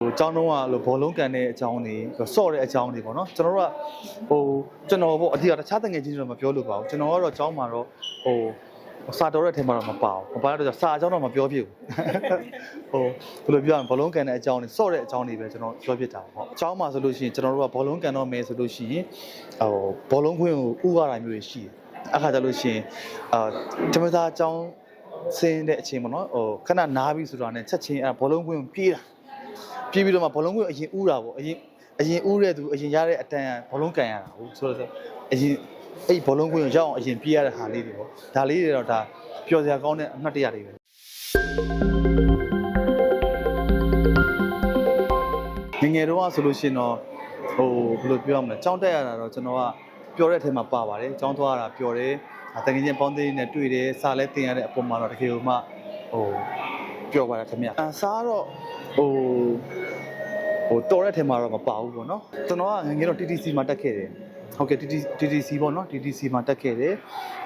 ဟိုအကြောင်းတော့ကလို့ဘောလုံးကန်တဲ့အကြောင်းတွေဆော့တဲ့အကြောင်းတွေပေါ့နော်ကျွန်တော်တို့ကဟိုကျွန်တော်ပေါ့အတိအကျတခြားတငယ်ချင်းတွေတော့မပြောလို့ပါဘူးကျွန်တော်ကတော့အကြောင်းမှာတော့ဟိုစာတော်တဲ့အထက်မှာတော့မပါဘူးမပါတော့စာအကြောင်းတော့မပြောဖြစ်ဘူးဟိုဘယ်လိုပြောရမလဲဘောလုံးကန်တဲ့အကြောင်းတွေဆော့တဲ့အကြောင်းတွေပဲကျွန်တော်ပြောဖြစ်တာပေါ့အကြောင်းမှာဆိုလို့ရှိရင်ကျွန်တော်တို့ကဘောလုံးကန်တော့မယ်ဆိုလို့ရှိရင်ဟိုဘောလုံးခွင်းကိုဥရတာမျိုးတွေရှိတယ်အခါကျလို့ရှိရင်အာတမသားအကြောင်းဆင်းတဲ့အချိန်ပေါ့နော်ဟိုခဏနားပြီဆိုတာနဲ့ချက်ချင်းအဲဘောလုံးခွင်းကိုပြေးတာ ပြီးပြီးတော့မှဘောလုံးကွင်းအရင်ဥတာပေါ့အရင်အရင်ဥတဲ့သူအရင်ရတဲ့အတန်ဘောလုံးကန်ရတာဟုတ်ဆိုတော့အရင်အဲ့ဘောလုံးကွင်းကိုရောက်အောင်အရင်ပြေးရတဲ့ဟာလေးတွေပေါ့ဒါလေးတွေတော့ဒါပျော်စရာကောင်းတဲ့အမှတ်တရတွေပဲငယ်ငယ်တုန်းကဆိုလို့ရှိရင်တော့ဟိုဘယ်လိုပြောရမလဲကြောင်းတက်ရတာတော့ကျွန်တော်ကပျော်တဲ့အထဲမှာပါပါတယ်ကြောင်းသွားရတာပျော်တယ်တကယ်ချင်းပေါင်းသေးနဲ့တွေ့တယ်စာလဲတင်ရတဲ့အပေါ်မှာတော့တကယ်လို့မှဟိုပြောပါရခင်ဗျအစားတော့ ဟိုဟိုတော်တဲ့ထဲမှာတော့မပါဘူးပေါ့နော်ကျွန်တော်ကငယ်ငယ်တော့ TTC မှာတက်ခဲ့တယ်ဟုတ်ကဲ့ TTC ပေါ့နော် TTC မှာတက်ခဲ့တယ်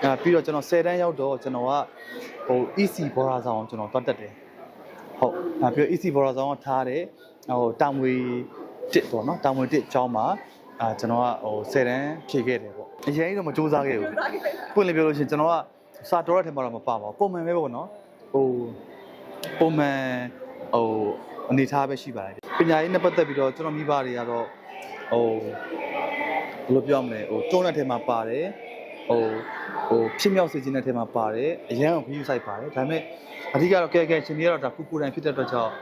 အဲပြီးတော့ကျွန်တော်10တန်းရောက်တော့ကျွန်တော်ကဟို EC ဘောရာဆောင်ကျွန်တော်တွတ်တက်တယ်ဟုတ်အဲပြီးတော့ EC ဘောရာဆောင်ကထားတယ်ဟိုတာမွေတစ်ပေါ့နော်တာမွေတစ်အကြောင်းမှာအာကျွန်တော်ကဟို10တန်းဖြည့်ခဲ့တယ်ပေါ့အရင်တော့မစူးစမ်းခဲ့ဘူးပွင့်လင်းပြောလို့ရှိရင်ကျွန်တော်ကစာတော်တဲ့ထဲမှာတော့မပါပါဘူးပုံမှန်ပဲပေါ့နော်ဟိုပုံမှန်ဟို အနေထားပဲရှိပါတယ်ပညာရေးနဲ့ပတ်သက်ပြီးတော့ကျွန်တော်မိဘတွေကတော့ဟိုဘယ်လိုပြောမလဲဟိုတွန်းတဲ့ထဲမှာပါတယ်ဟိုဟိုဖြစ်မြောက်စေခြင်းတဲ့ထဲမှာပါတယ်အရန်ကိုခယူဆိုင်ပါတယ်ဒါပေမဲ့အဓိကတော့ကဲကဲရှင်တွေကတော့ဒါကုကူတိုင်းဖြစ်တဲ့အတွက်ကြောင့်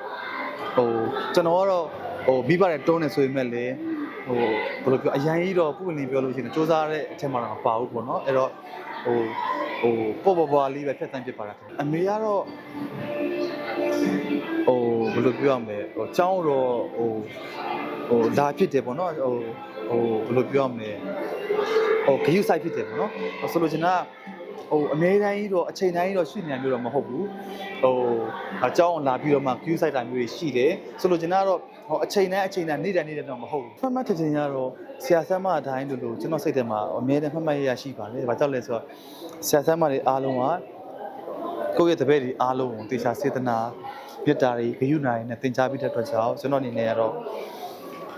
ဟိုကျွန်တော်ကတော့ဟိုမိဘတွေတွန်းနေဆိုပေမဲ့လေဟိုဘယ်လိုပြောအရန်ကြီးတော့ပုံလင်းပြောလို့ရှိရင်စူးစမ်းတဲ့အထက်မှာတော့မပါဘူးပေါ့နော်အဲ့တော့ဟိုဟိုပေါ့ပေါ့ပွားလေးပဲဖြတ်တန်းဖြစ်ပါတာအမေကတော့ဟို ဘယ်လိုပြောရမလဲဟိုចောင်းတော့ဟိုဟိုလာဖြစ်တယ်ပေါ့နော်ဟိုဟိုဘယ်လိုပြောရမလဲဟိုဂယုဆိုင်ဖြစ်တယ်ပေါ့နော်ဆိုလိုချင်တာဟိုအများတိုင်းကြီးတော့အချိန်တိုင်းကြီးတော့ရှိနေမျိုးတော့မဟုတ်ဘူးဟိုအကြောင်းလာပြီးတော့မှ queue site တာမျိုးတွေရှိတယ်ဆိုလိုချင်တာကတော့ဟိုအချိန်တိုင်းအချိန်တိုင်းနေ့တိုင်းနေ့တိုင်းတော့မဟုတ်ဘူးဖတ်မှတ်ထင်ထင်ရတော့ဆရာဆမ်းမအတိုင်းလို့လို့ကျွန်တော်စိတ်ထဲမှာအများတိုင်းဖတ်မှတ်ရရရှိပါတယ်ဘာကြောင့်လဲဆိုတော့ဆရာဆမ်းမတွေအားလုံးကကိုယ့်ရဲ့တပည့်တွေအားလုံးကိုတေချာစေတနာ မေတ္တာတွေဂရုဏာတွေနဲ့သင်ကြားပေးတဲ့အတွက်ကြောင့်ကျွန်တော်အနေနဲ့ကတော့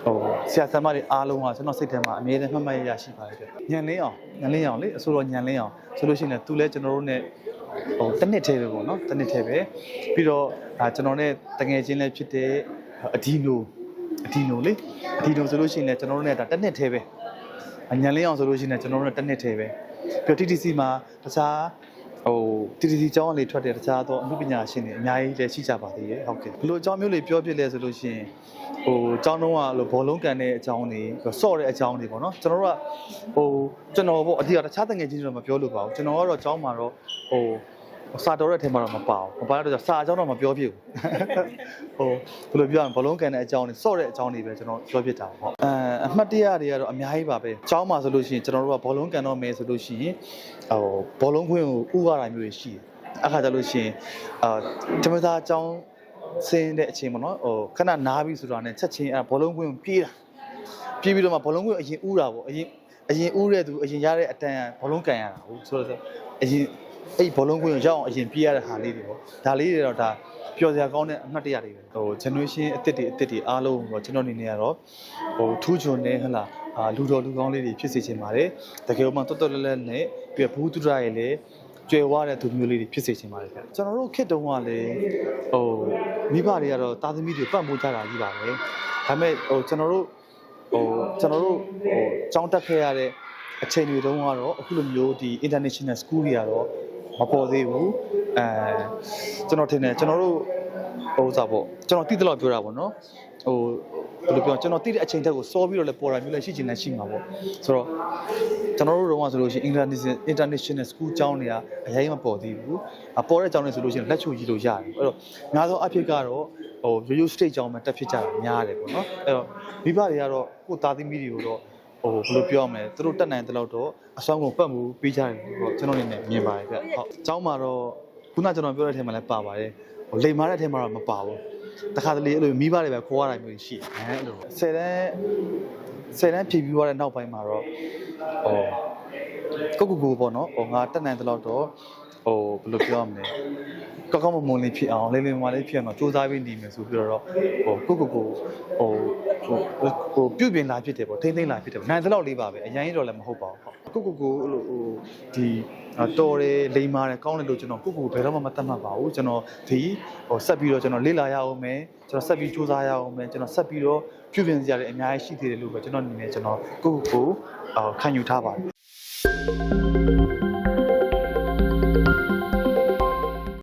ဟိုဆရာဆရာမတွေအားလုံးကကျွန်တော်စိတ်ထဲမှာအမြဲတမ်းမှတ်မှတ်ရရရှိပါတယ်ကြညံလင်းအောင်ညံလင်းအောင်လေအဆိုတော့ညံလင်းအောင်ဆိုလို့ရှိရင်လည်းသူလည်းကျွန်တော်တို့နဲ့ဟိုတနစ်သေးပဲပေါ့နော်တနစ်သေးပဲပြီးတော့ဒါကျွန်တော်နဲ့တငယ်ချင်းလည်းဖြစ်တဲ့အဒီနိုအဒီနိုလေအဒီနိုဆိုလို့ရှိရင်လည်းကျွန်တော်တို့နဲ့ဒါတနစ်သေးပဲညံလင်းအောင်ဆိုလို့ရှိရင်လည်းကျွန်တော်တို့နဲ့တနစ်သေးပဲပြီးတော့ TTC မှာတခြား ဟိုတီတီစီကျောင်းကနေထွက်တဲ့တခြားသောအမှုပညာရှင်တွေအများကြီးလည်းရှိကြပါသေးတယ်ဟုတ်ကဲ့ဘလို့အကြောင်းမျိုးလေးပြောပြလဲဆိုလို့ရှိရင်ဟိုကျောင်းတုံးကလို့ဘောလုံးကန်တဲ့အကြောင်းတွေဆော့တဲ့အကြောင်းတွေပေါ့နော်ကျွန်တော်တို့ကဟိုကျွန်တော်ပေါ့အတိအကျတခြားတငယ်ချင်းတွေတော့မပြောလို့ပါဘူးကျွန်တော်ကတော့ကျောင်းမှာတော့ဟို စာတော်တဲ့အထက်မှာတော့မပါဘူးမပါတော့စာအကြောင်းတော့မပြောဖြစ်ဘူးဟိုဘယ်လိုပြောရမလဲဘောလုံးကန်တဲ့အကြောင်းတွေဆော့တဲ့အကြောင်းတွေပဲကျွန်တော်ပြောဖြစ်တာပေါ့အဲအမှတ်တရတွေကတော့အများကြီးပါပဲကျောင်းမှာဆိုလို့ရှိရင်ကျွန်တော်တို့ကဘောလုံးကန်တော့မယ်ဆိုလို့ရှိရင်ဟိုဘောလုံးခွင်းကိုဥရတာမျိုးတွေရှိတယ်အခါကျလို့ရှိရင်အာတမသားအကြောင်းဆင်းတဲ့အချိန်ပေါ့နော်ဟိုခဏနားပြီဆိုတာနဲ့ချက်ချင်းအဲဘောလုံးကွင်းကိုပြေးတာပြေးပြီးတော့မှဘောလုံးကွင်းကိုအရင်ဥတာပေါ့အရင်အရင်ဥတဲ့သူအရင်ရတဲ့အတန်ဘောလုံးကန်ရတာဟုတ်ဆိုတော့အရင် အဲ့ဘောလုံးကွင်းကိုရောက်အောင်အရင်ပြေးရတဲ့ဟာလေးတွေပေါ့ဒါလေးတွေတော့ဒါပျော်စရာကောင်းတဲ့အမှတ်တရတွေပဲဟို generation အစ်စ်တွေအစ်စ်တွေအားလုံးတော့ကျွန်တော်အနေနဲ့ကတော့ဟိုထူးချွန်နေဟလာအာလူတော်လူကောင်းလေးတွေဖြစ်စေချင်ပါတယ်တကယ်လို့မှတော်တော်လဲလဲနဲ့ပြီးတော့ဘူးတူရရဲ့လေကျွယ်ဝတဲ့သူမျိုးလေးတွေဖြစ်စေချင်ပါတယ်ခင်ဗျကျွန်တော်တို့ခေတ်တုန်းကလည်းဟိုမိဘတွေကတော့တာသမီတွေပတ်မိုးကြတာကြီးပါပဲဒါပေမဲ့ဟိုကျွန်တော်တို့ဟိုကျွန်တော်တို့ဟိုကြောင်းတက်ခဲ့ရတဲ့အချိန်တွေတုန်းကတော့အခုလိုမျိုးဒီ international school တွေကတော့ မပေါ်သေးဘူးအဲကျွန်တော်ထင်တယ်ကျွန်တော်တို့ဟိုစားပေါ့ကျွန်တော်တိတိလောက်ပြောတာပေါ့နော်ဟိုဘယ်လိုပြောကျွန်တော်တိတဲ့အချိန်တက်ကိုစောပြီးတော့လည်းပေါ်တာမျိုးလည်းရှိချင်လည်းရှိမှာပေါ့ဆိုတော့ကျွန်တော်တို့တော့ဆိုလို့ရှိရင် international international school ကျောင်းတွေကအရင်မပေါ်သေးဘူးအပေါ်တဲ့ကျောင်းတွေဆိုလို့ရှိရင်လက်ချိုကြီးလို့ရတယ်အဲ့တော့များသောအဖြစ်ကတော့ဟိုရိုးရိုး state ကျောင်းမှာတက်ဖြစ်ကြတာများတယ်ပေါ့နော်အဲ့တော့မိဘတွေကတော့ကိုယ်သားသမီးတွေကိုတော့ ဟိုဘယ်လိုပြောရမလဲသူတို့တက်နိုင်တဲ့လောက်တော့အဆောင်ကုန်ပတ်မှုပေးကြတယ်ပေါ့ကျွန်တော်အနေနဲ့မြင်ပါတယ်ဗျဟုတ်ကျောင်းမှာတော့ခုနကျွန်တော်ပြောတဲ့အထက်မှာလည်းပါပါတယ်ဟိုလိမ်မာတဲ့အထက်မှာတော့မပါဘူးတခါတလေအဲ့လိုမိဘတွေပဲခေါ်ရတာမျိုးရှိတယ်အဲ့လိုဆယ်တန်းဆယ်တန်းဖြည့်ပြီးသွားတဲ့နောက်ပိုင်းမှာတော့ဟိုကိုကိုကိုပေါ့နော်ဟိုငါတက်နိုင်တဲ့လောက်တော့ဟိုဘယ်လိုပြောရမလဲ ကောက်ကောက်မွန်မွန်လေးဖြစ်အောင်လေးလေးမွန်လေးဖြစ်အောင်စူးစမ်းပြီးနေမယ်ဆိုပြီးတော့ဟိုကိုကိုကိုဟိုဟိုဟိုပြုပြင်လာဖြစ်တယ်ပေါ့ထိမ့်သိမ့်လာဖြစ်တယ်ပေါ့နိုင်သလောက်လေးပါပဲအရင်တော့လည်းမဟုတ်ပါဘူးကိုကိုကိုဟိုဟိုဒီတော်တယ်လိမ္မာတယ်ကောင်းတယ်လို့ကျွန်တော်ကိုကိုဘယ်တော့မှမတတ်မှတ်ပါဘူးကျွန်တော်ဒီဟိုဆက်ပြီးတော့ကျွန်တော်လေ့လာရအောင်မယ်ကျွန်တော်ဆက်ပြီးစူးစမ်းရအောင်မယ်ကျွန်တော်ဆက်ပြီးတော့ပြုပြင်စရာတွေအများကြီးရှိသေးတယ်လို့ပဲကျွန်တော်အနေနဲ့ကျွန်တော်ကိုကိုကိုခံယူထားပါတယ်